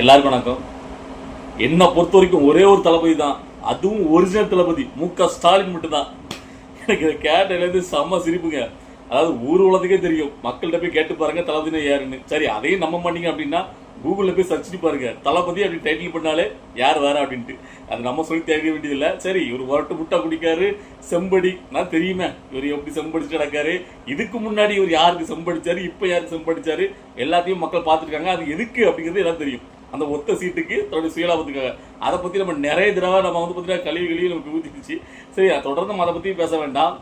எல்லாருக்கும் வணக்கம். என்னை பொறுத்த வரைக்கும் ஒரே ஒரு தளபதி தான். அதுவும் ஒரிஜினல் தளபதி. மு க ஸ்டாலின் மட்டும்தான். எனக்கு இதை கேட்டதுலேருந்து செம்ம சிரிப்புங்க. அதாவது ஊர் உலகத்துக்கே தெரியும். மக்கள்கிட்ட போய் கேட்டு பாருங்க தளபதினா யாருன்னு. சரி அதையும் நம்ப மாட்டீங்க அப்படின்னா கூகுளில் போய் சர்ச் பண்ணி பாருங்க. தளபதி அப்படி டைட்டில் பண்ணாலே யார் வேற அப்படின்ட்டு. அது நம்ம சொல்லி தெரிய வேண்டியதில்லை. சரி இவர் வரட்டு முட்டா குடிக்காரு செம்படி. நான் தெரியுமே இவர் எப்படி செம்படிச்சு நடக்காரு இதுக்கு முன்னாடி இவர் யாருக்கு செம்படிச்சாரு இப்போ யாருக்கு செம்படிச்சாரு? எல்லாத்தையும் மக்கள் பார்த்துருக்காங்க அது எதுக்கு அப்படிங்கிறது எல்லாம் தெரியும். அந்த ஒத்த சீட்டுக்கு தன்னுடைய சுயலாபத்துக்காக. அதை பற்றி நம்ம நிறைய தடவை நம்ம வந்து பார்த்தீங்கன்னா கழிவு கழிவு நமக்கு ஊற்றிடுச்சு சரி அதை தொடர்ந்து நம்ம அதை பற்றி பேச வேண்டாம்.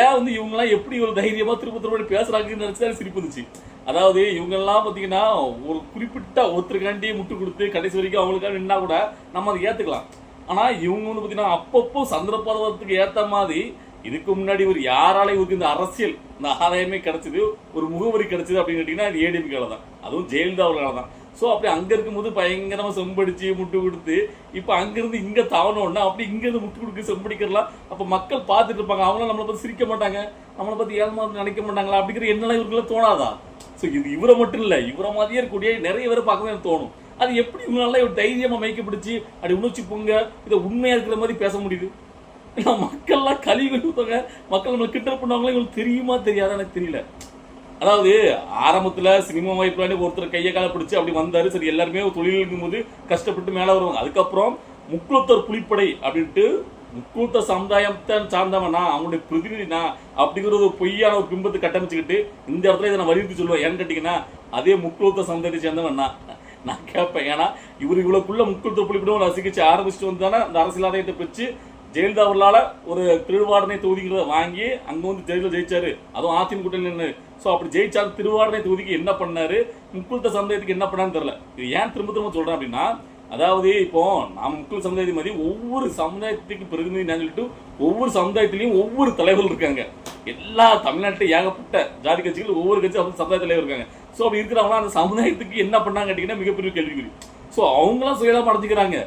ஏன் வந்து இவங்கெல்லாம் எப்படி ஒரு தைரியமாக திரும்ப திரும்ப பேசுகிறாங்கன்னு நினச்சா சிரிப்பு இருந்துச்சு அதாவது இவங்கெல்லாம் பார்த்தீங்கன்னா ஒரு குறிப்பிட்ட ஒருத்தருக்காண்டி முட்டு கொடுத்து கடைசி வரைக்கும் அவங்களுக்காக நின்னா கூட நம்ம அதை ஏற்றுக்கலாம் ஆனால் இவங்க வந்து பார்த்தீங்கன்னா அப்பப்போ சந்தர்ப்பத்துக்கு ஏற்ற மாதிரி இதுக்கு முன்னாடி ஒரு யாரால இவருக்கு இந்த அரசியல் இந்த ஆதாயமே கிடைச்சது ஒரு முகவரி கிடைச்சது அப்படின்னு கேட்டிங்கன்னா அது ஏடிஎம்கேல தான் அதுவும் ஜெயலலிதா அவர்களால தான் ஸோ அப்படி அங்கே இருக்கும்போது பயங்கரமாக செம்படிச்சு முட்டு கொடுத்து இப்போ அங்கேருந்து இங்கே தவணோன்னா அப்படி இங்கேருந்து முட்டு கொடுக்க செம்படிக்கிறலாம் அப்போ மக்கள் பார்த்துட்டு இருப்பாங்க. அவங்களும் நம்மளை பற்றி சிரிக்க மாட்டாங்க. நம்மளை பற்றி ஏழ்மா நினைக்க மாட்டாங்களா அப்படிங்கிற எண்ணெல்லாம் இவருக்குள்ள தோணாதா? ஸோ இது இவரை மட்டும் இல்லை இவரை மாதிரியே இருக்கக்கூடிய நிறைய பேரை பார்க்கவே எனக்கு தோணும். அது எப்படி இவங்களால இவர் தைரியமாக மயக்க பிடிச்சி அப்படி உணர்ச்சி பொங்க இதை உண்மையாக இருக்கிற மாதிரி பேச முடியுது? மக்கள்லாம் கழிவு மக்கள் நம்மளை கிண்டல் பண்ணவங்களே இவங்களுக்கு தெரியுமா தெரியாதா எனக்கு தெரியல. அதாவது ஆரம்பத்தில் சினிமா வாய்ப்புலாண்டி ஒருத்தர் கையை காலை பிடிச்சி அப்படி வந்தார். சரி எல்லாருமே ஒரு தொழில் இருக்கும்போது கஷ்டப்பட்டு மேலே வருவாங்க. அதுக்கப்புறம் முக்குளத்தர் புலிப்படை அப்படின்ட்டு முக்குளத்த சமுதாயத்தை சார்ந்தவனா அவனுடைய பிரதிநிதினா அப்படிங்கிற ஒரு பொய்யான ஒரு பிம்பத்தை கட்டமைச்சுக்கிட்டு இந்த இடத்துல இதை நான் வலியுறுத்தி சொல்லுவேன். ஏன்னு கேட்டிங்கன்னா அதே முக்குளத்த சமுதாயத்தை சேர்ந்தவன் நான். நான் கேட்பேன். ஏன்னா இவர் இவ்வளோக்குள்ள முக்குளத்த புலிப்படை ரசிக்கிச்சு ஆரம்பிச்சுட்டு வந்தானே அந்த அரசியல் ஆதாயத்தை ஜெயலலிதா அவர்களால் ஒரு திருவாடனை தொகுதிகளை வாங்கி அங்கே வந்து ஜெயலலிதா ஜெயிச்சாரு. அதுவும் அதிமுக நின்று ஸோ அப்படி ஜெயிச்சா திருவாடனை தொகுதிக்கு என்ன பண்ணாரு? முக்குள்த சமுதாயத்துக்கு என்ன பண்ணான்னு தெரியல. இது ஏன் திரும்ப திரும்ப சொல்கிறேன் அப்படின்னா அதாவது இப்போ நாம் முக்குள் சமுதாயத்தை மாதிரி ஒவ்வொரு சமுதாயத்துக்கு பிரதிநிதி சொல்லிட்டு ஒவ்வொரு சமுதாயத்திலையும் ஒவ்வொரு தலைவர்கள் இருக்காங்க. எல்லா தமிழ்நாட்டில் ஏகப்பட்ட ஜாதி கட்சிகள் ஒவ்வொரு கட்சி அப்படி சமுதாய தலைவர் இருக்காங்க. ஸோ அப்படி இருக்கிறவங்களாம் அந்த சமுதாயத்துக்கு என்ன பண்ணாங்க கேட்டிங்கன்னா மிகப்பெரிய கேள்விக்குறி. ஸோ அவங்களாம் சுயலாக படைச்சிக்கிறாங்க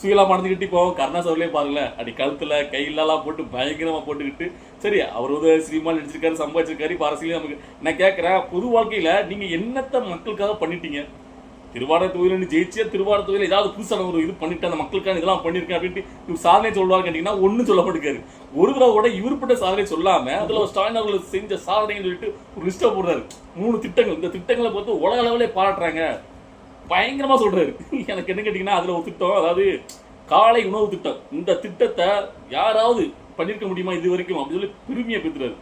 சுயலாக அடைஞ்சிக்கிட்டு இப்போ கர்ணா அவர்களே பாருங்களேன். அப்படி கழுத்துல கையிலலாம் போட்டு பயங்கரமா போட்டுக்கிட்டு. சரி அவர் வந்து சினிமா நடிச்சிருக்காரு சம்பாதிச்சிருக்காரு இப்போ அரசியலையும் நமக்கு நான் கேட்குறேன் பொது வாழ்க்கையில நீங்க என்னத்தை மக்களுக்காக பண்ணிட்டீங்க? திருவாரூர் தொகுதியில் ஜெயிச்சே திருவாரூர் தொகுதியில் ஏதாவது புதுசான ஒரு இது பண்ணிட்டு அந்த மக்களுக்கான இதெல்லாம் பண்ணியிருக்கேன் அப்படின்ட்டு இவர் சாதனை சொல்லுவாங்க கேட்டீங்கன்னா ஒன்றும் சொல்ல மாட்டேங்காரு ஒரு தடவை கூட இவர்பட்ட சாதனை சொல்லாமல் அதில் ஒரு ஸ்டாலின் அவர்கள் செஞ்ச சாதனைன்னு சொல்லிட்டு ஒரு லிஸ்ட்டை போடுறாரு. மூணு திட்டங்கள். இந்த திட்டங்களை பார்த்து உலக அளவிலே பாராட்டுறாங்க. பயங்கரமாக சொல்கிறாரு எனக்கு என்ன கேட்டிங்கன்னா அதில் ஒரு திட்டம் அதாவது காலை உணவு திட்டம். இந்த திட்டத்தை யாராவது பண்ணியிருக்க முடியுமா இது வரைக்கும்? அப்படின்னு சொல்லி பெருமையை பெற்றுறாரு.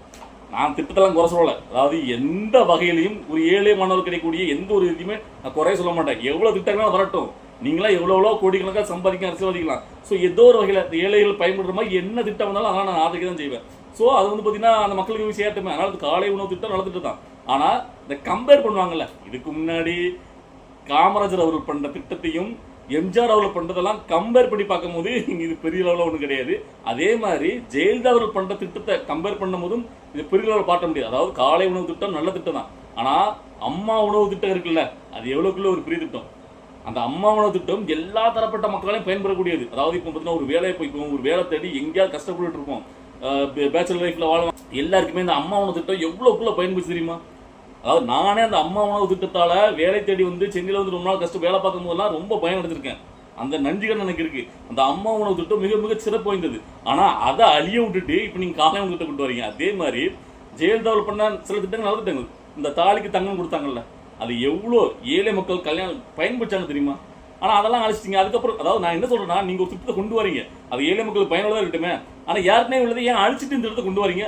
நான் திட்டத்தெல்லாம் குறை சொல்லலை. அதாவது எந்த வகையிலையும் ஒரு ஏழை மாணவர் கிடைக்கக்கூடிய எந்த ஒரு இதுவுமே நான் குறைய சொல்ல மாட்டேன். எவ்வளோ திட்டங்களும் வரட்டும். நீங்களா எவ்வளோ எவ்வளோ கோடிக்கணக்காக சம்பாதிக்க அரசியல்வாதிக்கலாம். ஸோ ஏதோ ஒரு வகையில் இந்த ஏழைகள் பயன்படுற மாதிரி என்ன திட்டம் வந்தாலும் அதெல்லாம் நான் ஆதரிக்க தான் செய்வேன். ஸோ அது வந்து பார்த்தீங்கன்னா அந்த மக்களுக்கு போய் சேர்த்துமே அதனால அது காலை உணவு திட்டம் நல்ல திட்டம் தான். ஆனால் இந்த கம்பேர் பண்ணுவாங்கல்ல. இதுக்கு முன்னாடி காமராஜர் அவர்கள் பண்ணுற திட்டத்தையும் எம்ஜிஆர் அவர்கள் பண்ணுறதெல்லாம் கம்பேர் பண்ணி பார்க்கும்போது இது பெரிய லெவலில் ஒன்றும் கிடையாது. அதே மாதிரி ஜெயலலிதா அவர்கள் பண்ணுற திட்டத்தை கம்பேர் பண்ணும்போதும் இது பெரிய லெவலில் பார்க்க முடியாது. அதாவது காலை உணவு திட்டம் நல்ல திட்டம் தான். ஆனால் அம்மா உணவு திட்டம் இருக்குல்ல அது எவ்வளோக்குள்ள ஒரு பெரிய திட்டம்? அந்த அம்மா உணவு திட்டம் எல்லா தரப்பட்ட மக்களையும் பயன்படக்கூடியது அதாவது இப்போ பார்த்தீங்கன்னா ஒரு வேலையை போய் ஒரு வேலை தேடி எங்கேயாவது கஷ்டப்பட்டு இருப்போம் பேச்சுலர் லைஃப்பில் வாழலாம். எல்லாருக்குமே இந்த அம்மா உணவு திட்டம் எவ்வளோக்குள்ளே பயன்படுத்தி தெரியுமா? அதாவது நானே அந்த அம்மா உணவு திட்டத்தால் வேலை தேடி வந்து சென்னையில் வந்து ரொம்ப நாள் கஷ்டம் வேலை பார்க்கும் போதெல்லாம் ரொம்ப பயம் எடுத்திருக்கேன். அந்த நன்றிகள் எனக்கு இருக்கு. அந்த அம்மா உணவு திட்டம் மிக மிக சிறப்பு வாய்ந்தது. ஆனால் அதை அழிய விட்டுட்டு இப்போ நீங்கள் காலை உணவு திட்டம் கொண்டு வரீங்க. அதே மாதிரி ஜெயலலிதாவில் பண்ண சில திட்டங்கள் நல்ல திட்டங்கள் இந்த தாலிக்கு தங்கம் கொடுத்தாங்கல்ல அது எவ்வளோ ஏழை மக்கள் கல்யாணம் பயன்படுத்தாங்க தெரியுமா? ஆனால் அதெல்லாம் அழிச்சிட்டீங்க. அதுக்கப்புறம் அதாவது நான் என்ன சொல்கிறேன்னா நீங்கள் ஒரு திட்டத்தை கொண்டு வரீங்க. அது ஏழை மக்களுக்கு பயனுள்ளதாக இருக்கட்டுமே. ஆனால் யாருக்குமே உள்ளதை ஏன் அழிச்சிட்டு இந்த திட்டத்தை கொண்டு வரீங்க?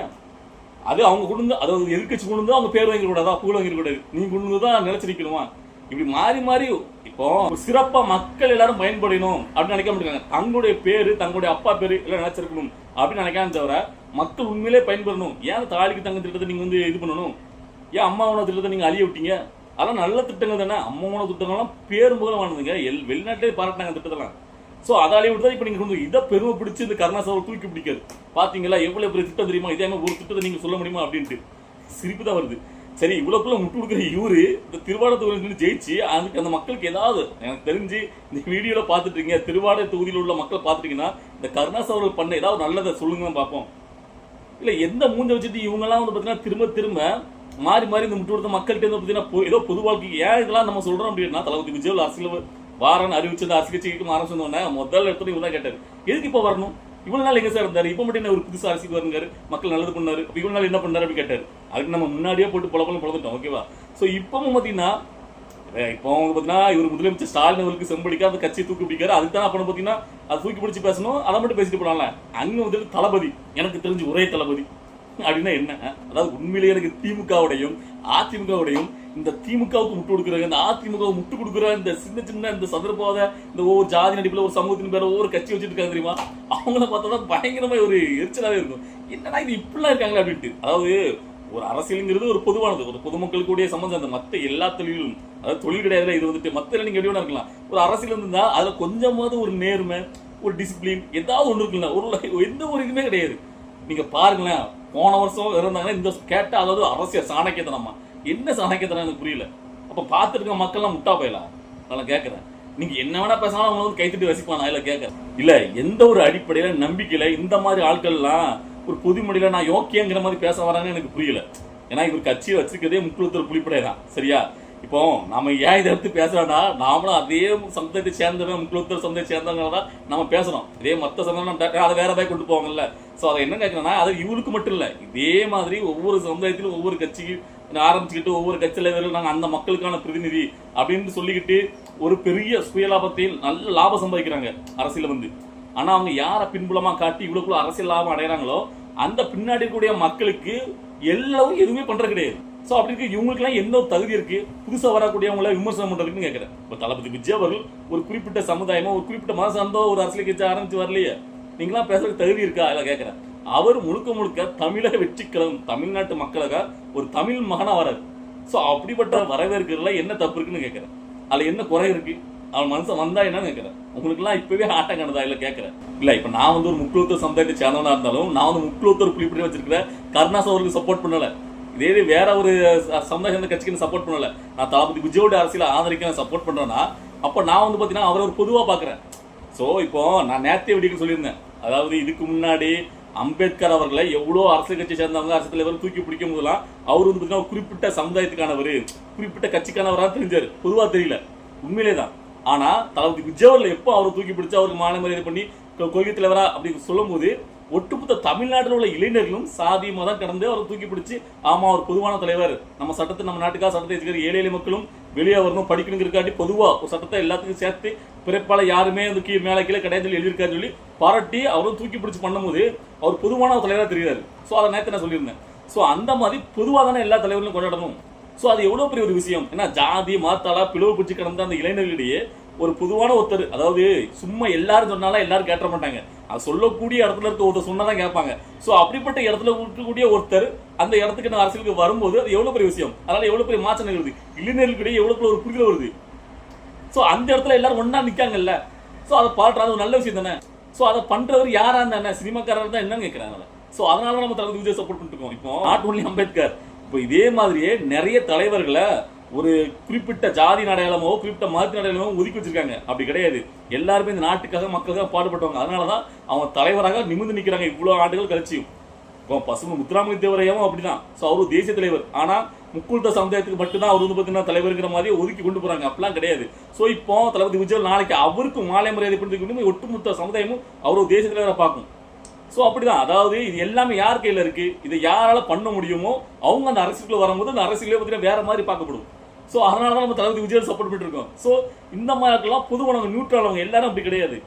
அது அவங்க கொண்டு வந்து அதாவது எதிர்கட்சி கொண்டு வந்து அவங்க பேர் வாங்கிடக்கூடாதா புகழ் நீ கூடாது கொண்டு வந்து தான் நினைச்சிருக்கணுமா? இப்படி மாறி மாறி இப்போ சிறப்பா மக்கள் எல்லாரும் பயன்படணும் அப்படின்னு நினைக்க மாட்டாங்க தங்களுடைய பேரு தங்களுடைய அப்பா பேரு எல்லாம் நினைச்சிருக்கணும் அப்படின்னு நினைக்காம தவிர மக்கள் உண்மையிலே பயன்படணும். ஏன் தாலிக்கு தங்க திட்டத்தை நீங்க வந்து இது பண்ணணும்? ஏன் அம்மா உணவு திட்டத்தை நீங்க அழிய விட்டீங்க? அதெல்லாம் நல்ல திட்டங்கள் தானே. அம்மா உணவு திட்டங்கள்லாம் பேரும் போதும் வாங்கினதுங்க. எல் வெளிநாட்டிலே பாராட்டினாங்க திட்டத்தெல்லாம். ஸோ அதாலே விட்டு இப்போ நீங்கள் கொண்டு இதை பெருமை பிடிச்சி இந்த கருணாசாவை தூக்கி பிடிக்காது. பார்த்தீங்களா எவ்வளோ பெரிய திட்டம் தெரியுமா இதே மாதிரி ஒரு திட்டத்தை நீங்கள் சொல்ல முடியுமா அப்படின்ட்டு. சிரிப்பு தான் வருது. சரி இவ்வளோக்குள்ள முட்டு கொடுக்குற இவரு இந்த திருவாரூர் தொகுதியில் ஜெயிச்சு அதுக்கு அந்த மக்களுக்கு ஏதாவது எனக்கு தெரிஞ்சு இந்த வீடியோவில் பார்த்துட்டு இருக்கீங்க திருவாரூர் தொகுதியில் உள்ள மக்கள் பார்த்துட்டீங்கன்னா இந்த கருணாஸ் அவர்கள் பண்ண ஏதாவது நல்லதை சொல்லுங்க பார்ப்போம். இல்லை எந்த மூஞ்ச வச்சுட்டு இவங்கெல்லாம் வந்து பார்த்தீங்கன்னா திரும்ப திரும்ப மாறி மாறி இந்த முட்டு கொடுத்த மக்கள்கிட்ட வந்து பார்த்தீங்கன்னா ஏதோ பொது வாழ்க்கைக்கு ஏன் இதெல்லாம் நம்ம சொல்றோம் அப்படின்னா தளபதி விஜய் அரசியல் வாரன் அறிவிச்சது அந்த அரசியல் மாற சொன்னோன்னே முதல் இடத்துல இவர் தான் கேட்டாரு. எதுக்கு இப்போ வரணும்? இவ்வளவு நாள் எங்க சார் இருந்தாரு? இப்போ மட்டும் என்ன ஒரு புதுசு அரசியல் வருங்காரு மக்கள் நல்லது பண்ணாரு. இப்போ இவ்வளவு நாள் என்ன பண்ணாரு அப்படின்னு கேட்டாரு. அதுக்கு நம்ம முன்னாடியே போட்டு புலப்பலம் புலந்துட்டோம் ஓகேவா சோ இப்பவும் பாத்தீங்கன்னா இப்போ அவங்க பாத்தீங்கன்னா இவர் முதலமைச்சர் ஸ்டாலின் அவருக்கு செம்படிக்கா அந்த கட்சியை தூக்கி பிடிக்காரு அதுக்கு தான் அப்ப பாத்தீங்கன்னா அதை தூக்கி பிடிச்சி பேசணும் அதை மட்டும் பேசிட்டு போனால அங்க வந்துட்டு தளபதி எனக்கு தெரிஞ்சு ஒரே தளபதி. அப்படின்னா என்ன? அதாவது உண்மையிலேயே எனக்கு திமுகவுடையும் அதிமுகவுடையும் இந்த திமுகவுக்கு முட்டு கொடுக்குறாங்க இந்த அதிமுக முட்டு கொடுக்குற இந்த சின்ன சின்ன இந்த சந்தர்ப்பாத இந்த ஒவ்வொரு ஜாதி நடிப்புல ஒரு சமூகத்தின் பேர ஒவ்வொரு கட்சி வச்சுட்டு இருக்காங்க தெரியுமா? அவங்கள பார்த்தா தான் பயங்கரமா ஒரு எரிச்சலாவே இருக்கும். என்னடா இது இப்படிலாம் இருக்காங்களே அப்படின்ட்டு. அதாவது ஒரு அரசியலுங்கிறது ஒரு பொதுவானது. ஒரு பொதுமக்களுக்குடைய சம்பந்தம். அந்த மற்ற எல்லா தொழிலும் அதாவது தொழில் கிடையாது இது வந்துட்டு மற்ற நீங்க எப்படி வேணா இருக்கலாம். ஒரு அரசியல் இருந்தா அதுல கொஞ்சமாவது ஒரு நேர்மை ஒரு டிசிப்ளின் ஏதாவது ஒன்று இருக்குல்ல. ஒரு எந்த ஒரு இதுவுமே கிடையாது. நீங்க பாருங்களேன் போன வருஷம் இருந்தாங்கன்னா இந்த கேட்டால் கேட்டா அதாவது அரசியல் சாணக்கியத்தனமா? என்ன சாணக்கியத்தனம் எனக்கு புரியல. அப்போ பார்த்துருக்க மக்கள்லாம் முட்டா போயிடலாம் அதெல்லாம் கேட்கறேன் நீங்கள் என்ன வேணா பேசினாலும் அவங்க வந்து கைத்தட்டி ரசிப்பான் நான் இல்லை கேட்கறேன் இல்ல எந்த ஒரு அடிப்படையில நம்பிக்கையில இந்த மாதிரி ஆட்கள்லாம் ஒரு பொதுமொழியில் நான் யோக்கியங்கிற மாதிரி பேச வராங்கன்னு எனக்கு புரியல. ஏன்னா இவர் கட்சியை வச்சிருக்கதே முக்கியத்துவ புலிப்படை தான் சரியா? இப்போ நம்ம ஏன் இதை எடுத்து பேசுகிறோம்னா நாமளும் அதே சமுதாயத்தை சேர்ந்தவன் முக்குளத்தூர் சந்தையை சேர்ந்தவங்க தான் நம்ம பேசுகிறோம் இதே மற்ற சமுதாயம் அதை வேற போய் கொண்டு போவாங்கல்ல. ஸோ அதை என்ன கேட்கறேன்னா அது இவருக்கு மட்டும் இல்லை. இதே மாதிரி ஒவ்வொரு சமுதாயத்திலும் ஒவ்வொரு கட்சிக்கு ஆரம்பிச்சுக்கிட்டு ஒவ்வொரு கட்சியில் நாங்கள் அந்த மக்களுக்கான பிரதிநிதி அப்படின்னு சொல்லிக்கிட்டு ஒரு பெரிய சுயலாபத்தையும் நல்ல லாபம் சம்பாதிக்கிறாங்க அரசியல் வந்து. ஆனால் அவங்க யாரை பின்புலமாக காட்டி இவ்வளோக்குள்ள அரசியல் லாபம் அடைகிறாங்களோ அந்த பின்னாடி இருக்கக்கூடிய மக்களுக்கு எல்லாரும் எதுவுமே பண்றது கிடையாது. ஸோ அப்படி இருக்கு. இவங்களுக்குலாம் என்ன தகுதி இருக்கு? புதுசாக வரக்கூடியவங்கள விமர்சனம் பண்ணுறதுக்குன்னு கேட்குறேன் இப்போ தளபதி விஜய் அவர்கள் ஒரு குறிப்பிட்ட சமுதாயமோ ஒரு குறிப்பிட்ட மத சார்ந்தோ ஒரு அரசியல் கட்சி ஆரம்பிச்சு வரலையே. நீங்களாம் பேசுறதுக்கு தகுதி இருக்கா? அதில் கேட்குறேன் அவர் முழுக்க முழுக்க தமிழக வெற்றிக்கலம் தமிழ்நாட்டு மக்களாக ஒரு தமிழ் மகனாக வராரு. ஸோ அப்படிப்பட்ட வரவேற்கிறதுல என்ன தப்பு இருக்குன்னு கேட்குறேன் அதில் என்ன குறை இருக்கு? அவன் மனுஷன் வந்தா என்னன்னு கேட்குறேன் உங்களுக்குலாம் இப்பவே ஆட்டம் கண்டதா இல்லை கேட்குறேன் இல்லை இப்போ நான் வந்து ஒரு முக்கியத்துவ சமுதாயத்தை சேர்ந்தவனா இருந்தாலும் நான் வந்து முக்கியத்துவ புலிப்படி வச்சிருக்கிற கருணாஸ் அவருக்கு சப்போர்ட் பண்ணலை. இதே இது வேற ஒரு ச- சமுதாய சேர்ந்த கட்சிக்கு சப்போர்ட் பண்ணல. நான் தளபதி விஜயோட அரசியல் ஆதரிக்க நான் சப்போர்ட் பண்றேன்னா அப்ப நான் வந்து பாத்தீங்கன்னா அவரை ஒரு பொதுவா பாக்குறேன். சோ இப்போ நான் நேத்தே வெடிக்க சொல்லியிருந்தேன். அதாவது இதுக்கு முன்னாடி அம்பேத்கர் அவர்களை எவ்வளோ அரசியல் கட்சி சேர்ந்தவங்க அரசு தலைவர் தூக்கி பிடிக்கும் போதெல்லாம் அவர் வந்து பார்த்தீங்கன்னா ஒரு குறிப்பிட்ட சமுதாயத்துக்கானவர் குறிப்பிட்ட கட்சிக்கானவராக தெரிஞ்சார். பொதுவாக தெரியல. உண்மையிலே தான் ஆனால் தளபதி விஜயவரில் எப்போ அவரை தூக்கி பிடிச்சு அவருக்கு மாநில மரியாதை பண்ணி கொ- கொள்கை தலைவரா சொல்லும் போது ஒட்டுமொத்த தமிழ்நாட்டில் உள்ள இளைஞர்களும் சாதி மதம் கடந்து அவரை தூக்கி பிடிச்சி ஆமா அவர் பொதுவான தலைவர். நம்ம சட்டத்தை நம்ம நாட்டுக்காக சட்டத்தை வச்சுக்கிற ஏழை எளிய மக்களும் வெளியே வரணும் படிக்கணுங்கிறக்காண்டி பொதுவாக ஒரு சட்டத்தை எல்லாத்துக்கும் சேர்த்து பிறப்பால் யாருமே வந்து கீழே மேலே கீழே கிடையாது சொல்லி எழுதியிருக்காருன்னு சொல்லி பாராட்டி அவரும் தூக்கி பிடிச்சி பண்ணும்போது அவர் பொதுவான ஒரு தெரிகிறார். ஸோ அதை நேற்று நான் சொல்லியிருந்தேன். ஸோ அந்த மாதிரி பொதுவாக தானே எல்லா தலைவர்களும் கொண்டாடணும். ஸோ அது எவ்வளோ பெரிய ஒரு விஷயம். ஏன்னா ஜாதி மாத்தாளா பிளவு பிடிச்சி கிடந்த அந்த இளைஞர்களிடையே ஒரு பொதுவான ஒருத்தர் அதாவது சும்மா எல்லாரும் சொன்னாலும் எல்லாரும் கேட்ட மாட்டாங்க. அது சொல்லக்கூடிய இடத்துல இருக்க ஒருத்தர் சொன்னாதான் கேட்பாங்க. ஸோ அப்படிப்பட்ட இடத்துல இருக்கக்கூடிய ஒருத்தர் அந்த இடத்துக்கு நான் அரசியலுக்கு வரும்போது அது எவ்வளோ பெரிய விஷயம்? அதனால எவ்வளோ பெரிய மாற்றம் நிகழுது? இளைஞர்களுக்கிடையே எவ்வளோ பெரிய ஒரு புரிதல் வருது? ஸோ அந்த இடத்துல எல்லாரும் ஒன்றா நிற்காங்கல்ல ஸோ அதை பாடுறது ஒரு நல்ல விஷயம் தானே? ஸோ அதை பண்ணுறவர் யாராக இருந்தா சினிமாக்காரர் தான் என்னன்னு கேட்குறாங்க ஸோ அதனால நம்ம தளபதி விஜய் சப்போர்ட் பண்ணிட்டு இருக்கோம். இப்போ நாட் ஒன்லி அம்பேத்கர். இப்போ இதே மாதிரியே நிறைய தலைவர்களை ஒரு குறிப்பிட்ட ஜாதி அடையாளமோ குறிப்பிட்ட மதத்தின் அடையாளமோ ஒதுக்கி வச்சிருக்காங்க. அப்படி கிடையாது. எல்லாருமே இந்த நாட்டுக்காக மக்களுக்காக பாடுபட்டவங்க. அதனாலதான் அவங்க தலைவராக நிமிர்ந்து நிற்கிறாங்க இவ்வளோ ஆண்டுகள் கழிச்சியும் இப்போ பசுமை முத்துராமலிங்க தேவரையாவும் அப்படிதான். ஸோ அவரும் தேசிய தலைவர். ஆனால் முக்குள்த சமுதாயத்துக்கு மட்டும்தான் அவர் வந்து பார்த்தீங்கன்னா தலைவருங்கிற மாதிரி ஒதுக்கி கொண்டு போகிறாங்க அப்படிலாம் கிடையாது. ஸோ இப்போ தளபதி விஜய் நாளைக்கு அவருக்கு மாலை மரியாதை பண்ணி ஒட்டுமொத்த சமுதாயமும் அவரும் தேசிய தலைவரை பார்க்கும். ஸோ அப்படிதான். அதாவது இது எல்லாமே யார் கையில் இருக்குது இதை யாரால் பண்ண முடியுமோ அவங்க அந்த அரசுக்குள்ளே வரும்போது அந்த அரசியலே பார்த்தீங்கன்னா வேற மாதிரி பார்க்கப்படும். ஸோ அதனால தான் நம்ம தளபதி விஜய் சப்போர்ட் பண்ணிட்டு இருக்கோம் ஸோ இந்த மாதிரிலாம் பொதுவானவங்க நியூட்ரலவங்க எல்லாரும் அப்படி கிடையாது.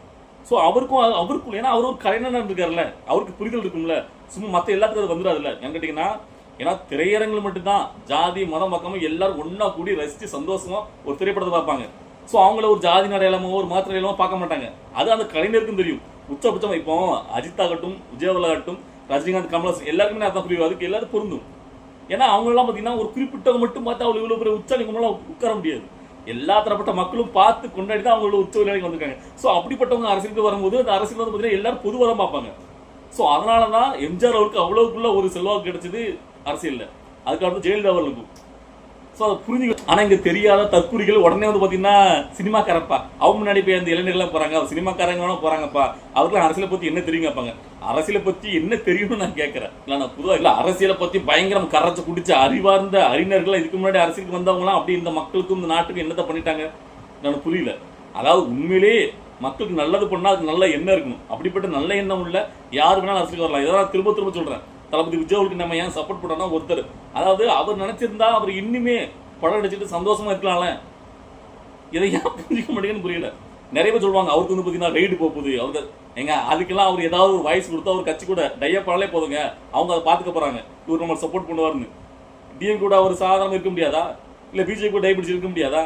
ஸோ அவருக்கும் அவருக்கும் ஏன்னா அவர் ஒரு கலைஞனா இருக்காருல்ல அவருக்கு புரிதல் இருக்கும்ல. சும்மா மற்ற எல்லாத்துக்கும் அது வந்துடாதுல்ல ஏன் கேட்டிங்கன்னா ஏன்னா திரையரங்கில் மட்டும்தான் ஜாதி மதம் பக்கமும் எல்லாரும் ஒன்றா கூடி ரசித்து சந்தோஷமாக ஒரு திரைப்படத்தை பார்ப்பாங்க. ஸோ அவங்கள ஒரு ஜாதி நடையாளமோ ஒரு மாத்திர அடையாளமோ பார்க்க மாட்டாங்க. அது அந்த கலைஞருக்கும் தெரியும். உச்சபட்சம் இப்போ அஜித் ஆகட்டும் விஜயவல்லாகட்டும் ரஜினிகாந்த் கமலாஸ் எல்லாருக்குமே அதான் புரியும். அதுக்கு எல்லாரும் பொருந்தும். ஏன்னா அவங்க எல்லாம் பாத்தீங்கன்னா ஒரு குறிப்பிட்டவங்க மட்டும் பார்த்து அவ்வளோ இவ்வளவு பெரிய உச்ச உட்கார முடியாது. எல்லா தரப்பட்ட மக்களும் பார்த்து கொண்டாடி தான் அவங்களோட உச்ச விளையாடி வந்திருக்காங்க. ஸோ அப்படிப்பட்டவங்க அரசியலுக்கு வரும்போது அந்த அரசியல் வந்து பார்த்தீங்கன்னா எல்லாரும் பொதுவாக பார்ப்பாங்க. ஸோ அதனால தான் எம்ஜிஆர் அவருக்கு அவ்வளவுக்குள்ள ஒரு செல்வாக்கு கிடைச்சது அரசியல்ல. அதுக்கு அடுத்து ஜெயலலிதா அவர்களுக்கும். ஸோ அதை புரிஞ்சுக்க ஆனால் இங்கே தெரியாத தற்குறிகள் உடனே வந்து பார்த்தீங்கன்னா சினிமாக்காரப்பா. அவங்க முன்னாடி போய் அந்த இளைஞர்கள்லாம் போகிறாங்க சினிமாக்காரங்க வேணா போகிறாங்கப்பா அவருக்குலாம் அரசியலை பற்றி என்ன தெரியும் கேட்பாங்க அரசியலை பற்றி என்ன தெரியும்னு நான் கேட்குறேன் இல்லை நான் புதுவாக இல்லை அரசியலை பற்றி பயங்கரம் கரைச்சி குடிச்ச அறிவார்ந்த அறிஞர்கள் இதுக்கு முன்னாடி அரசியலுக்கு வந்தவங்களாம் அப்படி இந்த மக்களுக்கும் இந்த நாட்டுக்கும் என்னத்தை பண்ணிட்டாங்க? நான் புரியல. அதாவது உண்மையிலேயே மக்களுக்கு நல்லது பண்ணால் அதுக்கு நல்ல எண்ணம் இருக்கணும். அப்படிப்பட்ட நல்ல எண்ணம் உள்ள யார் வேணாலும் அரசியலுக்கு வரலாம். இதெல்லாம் நான் திரும்ப திரும்ப சொல்கிறேன் தளபதி விஜய்க்கு நம்ம ஏன் சப்போர்ட் பண்ணோம்னா ஒருத்தர். அதாவது அவர் நினைச்சிருந்தா அவர் இன்னுமே படம் அடிச்சுட்டு சந்தோஷமா இருக்கலாம்ல. இதை ஏன் புரிஞ்சிக்க மாட்டேங்கன்னு புரியல. நிறைய பேர் சொல்லுவாங்க அவருக்கு வந்து பார்த்தீங்கன்னா ரைடு போகுது. அவங்க எங்க அதுக்கெல்லாம் அவர் ஏதாவது ஒரு வாய்ஸ் கொடுத்தா ஒரு கட்சி கூட டையா பண்ணாலே போதுங்க. அவங்க அதை பார்த்துக்க போறாங்க. இவர் நம்ம சப்போர்ட் பண்ணுவாருன்னு. டிஎம் கூட அவர் சாதாரணம் இருக்க முடியாதா? இல்லை பிஜேபி கூட டைபிடிச்சு இருக்க முடியாதா?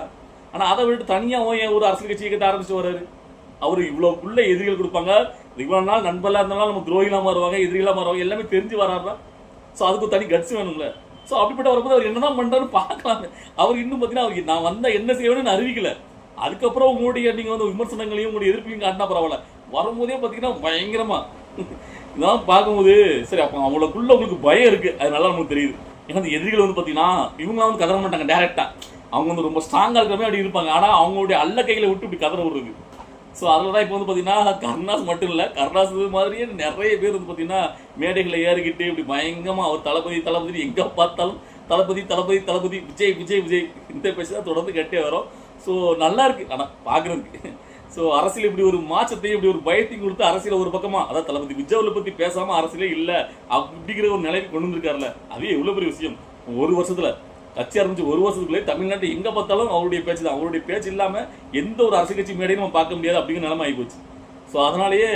ஆனால் அதை விட்டு தனியாக ஏன் ஒரு அரசியல் கட்சியை கட்ட ஆரம்பிச்சு வர்றாரு? அவர் இவ்வளவுக்குள்ள எதிரிகள் கொடுப்பாங்க. இவ்வளோ நாள் நண்பர்களாக இருந்தாலும் நம்ம துரோகிலாம் மாறுவாங்க எதிரிகளாக மாறுவாங்க எல்லாமே தெரிஞ்சு வராருனா ஸோ அதுக்கு தனி கட்சி வேணும்ல. ஸோ அப்படிப்பட்ட வரும்போது அவர் என்னதான் பண்றாரு பார்க்கலாம். அவர் இன்னும் பார்த்தீங்கன்னா அவர் நான் வந்தால் என்ன செய்வேன்னு அறிவிக்கல. அதுக்கப்புறம் உங்களுடைய நீங்கள் வந்து விமர்சனங்களையும் உங்களுடைய எதிர்ப்பையும் காட்டினா பரவாயில்ல. வரும்போதே பார்த்தீங்கன்னா பயங்கரமாக இதெல்லாம் பார்க்கும்போது சரி அப்போ அவங்களுக்குள்ள உங்களுக்கு பயம் இருக்குது அது நல்லா நமக்கு தெரியுது. ஏன்னா அந்த எதிரிகள் வந்து பார்த்தீங்கன்னா இவங்க வந்து கதற மாட்டாங்க டேரெக்டாக அவங்க வந்து ரொம்ப ஸ்ட்ராங்காக இருக்கிற மாதிரி அப்படி இருப்பாங்க. ஆனால் அவங்களுடைய அல்ல கையில் விட்டு இப்படி கதற விடுறது. ஸோ அதில் தான் இப்போ வந்து பார்த்தீங்கன்னா கருணாஸ் மட்டும் இல்லை கருணாஸ் மாதிரியே நிறைய பேர் வந்து பார்த்தீங்கன்னா மேடைகளை ஏறிக்கிட்டு இப்படி பயங்கரமாக அவர் தளபதி தளபதி எங்கே பார்த்தாலும் தளபதி தளபதி தளபதி விஜய் விஜய் விஜய் இந்த பேச்சு தான் தொடர்ந்து கட்டே வரும். ஸோ நல்லா இருக்குது ஆனால் பார்க்குறதுக்கு ஸோ அரசியல் இப்படி ஒரு மாற்றத்தையும் இப்படி ஒரு பயத்தையும் கொடுத்து அரசியல் ஒரு பக்கமாக அதாவது தளபதி விஜய்ல பற்றி பேசாமல் அரசியலே இல்லை அப்படிங்கிற ஒரு நிலைக்கு கொண்டு வந்திருக்காருல்ல அது எவ்வளோ பெரிய விஷயம். ஒரு வருஷத்தில் கட்சி ஆரம்பிச்சு ஒரு வருஷத்துக்குள்ளே தமிழ்நாட்டை எங்க பார்த்தாலும் அவருடைய பேச்சு தான். அவருடைய பேச்சு இல்லாம எந்த ஒரு அரசியல் கட்சி மேடையும் நம்ம பார்க்க முடியாது அப்படிங்கிற நிலமை ஆகி போச்சு. ஸோ அதனாலேயே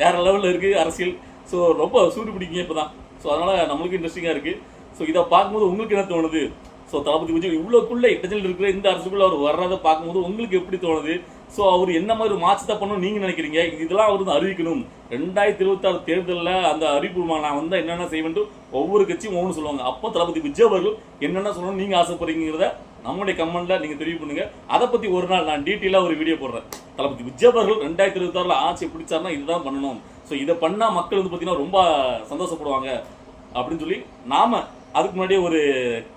வேற லெவலில் இருக்கு அரசியல். ஸோ ரொம்ப சூடு பிடிக்குங்க இப்பதான். ஸோ அதனால நம்மளுக்கு இன்ட்ரெஸ்டிங்காக இருக்கு. ஸோ இதை பார்க்கும்போது உங்களுக்கு என்ன தோணுது? ஸோ தளபதி விஜய் இவ்வளோக்குள்ள இடத்தில் இருக்கிற இந்த அரசுக்குள்ள அவர் வர்றதை பார்க்கும்போது உங்களுக்கு எப்படி தோணுது? ஸோ அவர் என்ன மாதிரி ஒரு மாற்றத்தை பண்ணணும் நீங்கள் நினைக்கிறீங்க? இதெல்லாம் அவர் வந்து அறிவிக்கணும். ரெண்டாயிரத்தி இருபத்தாறு தேர்தலில் அந்த அறிவிப்பு நான் வந்தால் என்னென்ன செய்வேன் ஒவ்வொரு கட்சியும் ஒவ்வொன்று சொல்லுவாங்க. அப்போ தளபதி விஜய் அவர்கள் என்னென்ன சொல்லணும் நீங்கள் ஆசைப்படுறீங்கிறத நம்முடைய கமெண்ட்டில் நீங்கள் தெரிவு பண்ணுங்க. அதை பற்றி ஒரு நாள் நான் டீட்டெயிலாக ஒரு வீடியோ போடுறேன். தளபதி விஜய் அவர்கள் ரெண்டாயிரத்தி இருபத்தாறுல ஆட்சி பிடிச்சாருன்னா இதுதான் பண்ணணும். ஸோ இதை பண்ணால் மக்கள் வந்து பார்த்தீங்கன்னா ரொம்ப சந்தோஷப்படுவாங்க. அப்படின்னு சொல்லி நாம அதுக்கு முன்னாடியே ஒரு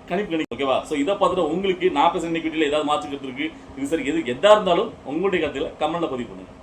கணிப்பு கணிப்பு ஓகேவா ஸோ இதை பார்த்துட்டு உங்களுக்கு நான் பேசுகிற இன்னைக்கு வீட்டில் ஏதாவது மாற்று கருத்து இது சரி எது எதா இருந்தாலும் உங்களுடைய கருத்துல கமெண்ட்ல பதிவு பண்ணுங்க.